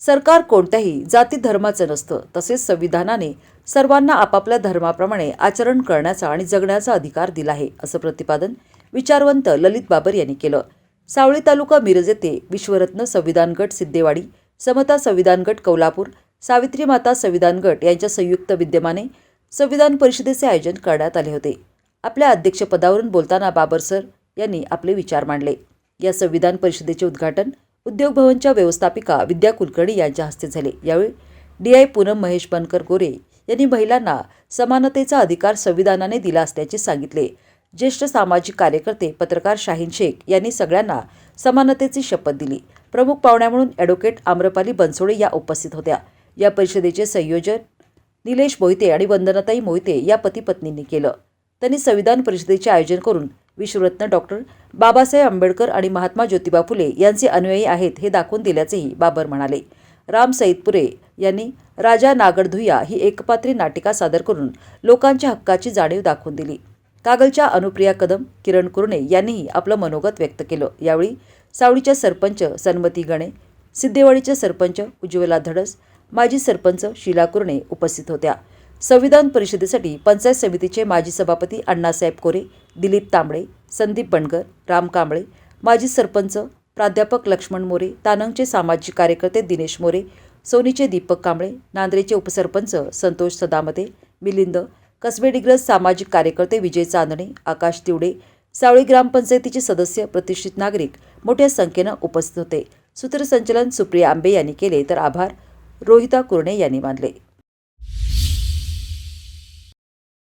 सरकार कोणत्याही जाती धर्माचं नसतं तसेच संविधानाने सर्वांना आपापल्या धर्माप्रमाणे आचरण करण्याचा आणि जगण्याचा अधिकार दिला आहे असं प्रतिपादन विचारवंत ललित बाबर यांनी केलं. सावळी तालुका मिरज येथे विश्वरत्न संविधान गट सिद्धेवाडी समता संविधान गट कौलापूर सावित्री माता संविधान गट यांच्या संयुक्त विद्यमाने संविधान परिषदेचे आयोजन करण्यात आले होते. आपल्या अध्यक्षपदावरून बोलताना बाबर सर यांनी आपले विचार मांडले. या संविधान परिषदेचे उद्घाटन उद्योग भवनच्या व्यवस्थापिका विद्या कुलकर्णी यांच्या हस्ते झाले. यावेळी डी आय पूनम महेश बनकर गोरे यांनी महिलांना समानतेचा अधिकार संविधानाने दिला असल्याचे सांगितले. ज्येष्ठ सामाजिक कार्यकर्ते पत्रकार शाहीन शेख यांनी सगळ्यांना समानतेची शपथ दिली. प्रमुख पाहुण्या म्हणून ॲडव्होकेट आम्रपाली बनसोडे या उपस्थित होत्या. या परिषदेचे संयोजन निलेश मोहिते आणि वंदनाताई मोहिते या पतीपत्नींनी केलं. त्यांनी संविधान परिषदेचे आयोजन करून विश्वरत्न डॉक्टर बाबासाहेब आंबेडकर आणि महात्मा ज्योतिबा फुले यांचे अनुयायी आहेत हे दाखवून दिल्याचेही बाबर म्हणाले. राम सईदपुरे यांनी राजा नागडधुया ही एकपात्री नाटिका सादर करून लोकांच्या हक्काची जाणीव दाखवून दिली. कागलच्या अनुप्रिया कदम किरण कुरणे यांनीही आपलं मनोगत व्यक्त केलं. यावेळी सावळीच्या सरपंच सन्मती गणे सिद्धेवाडीचे सरपंच उज्ज्वला धडस माजी सरपंच शीला कुरणे उपस्थित होत्या. संविधान परिषदेसाठी पंचायत समितीचे माजी सभापती अण्णासाहेब कोरे दिलीप तांबळे संदीप बणकर राम कांबळे माजी सरपंच प्राध्यापक लक्ष्मण मोरे तानंगचे सामाजिक कार्यकर्ते दिनेश मोरे सोनीचे दीपक कांबळे नांद्रेचे उपसरपंच संतोष सदामते मिलिंद कसबे डिग्रज सामाजिक कार्यकर्ते विजय चांदणे आकाश तिवडे सावळी ग्रामपंचायतीचे सदस्य प्रतिष्ठित नागरिक मोठ्या संख्येनं उपस्थित होते. सूत्रसंचलन सुप्रिया आंबे यांनी केले तर आभार. रोहिता कुरणे यांनी मानले.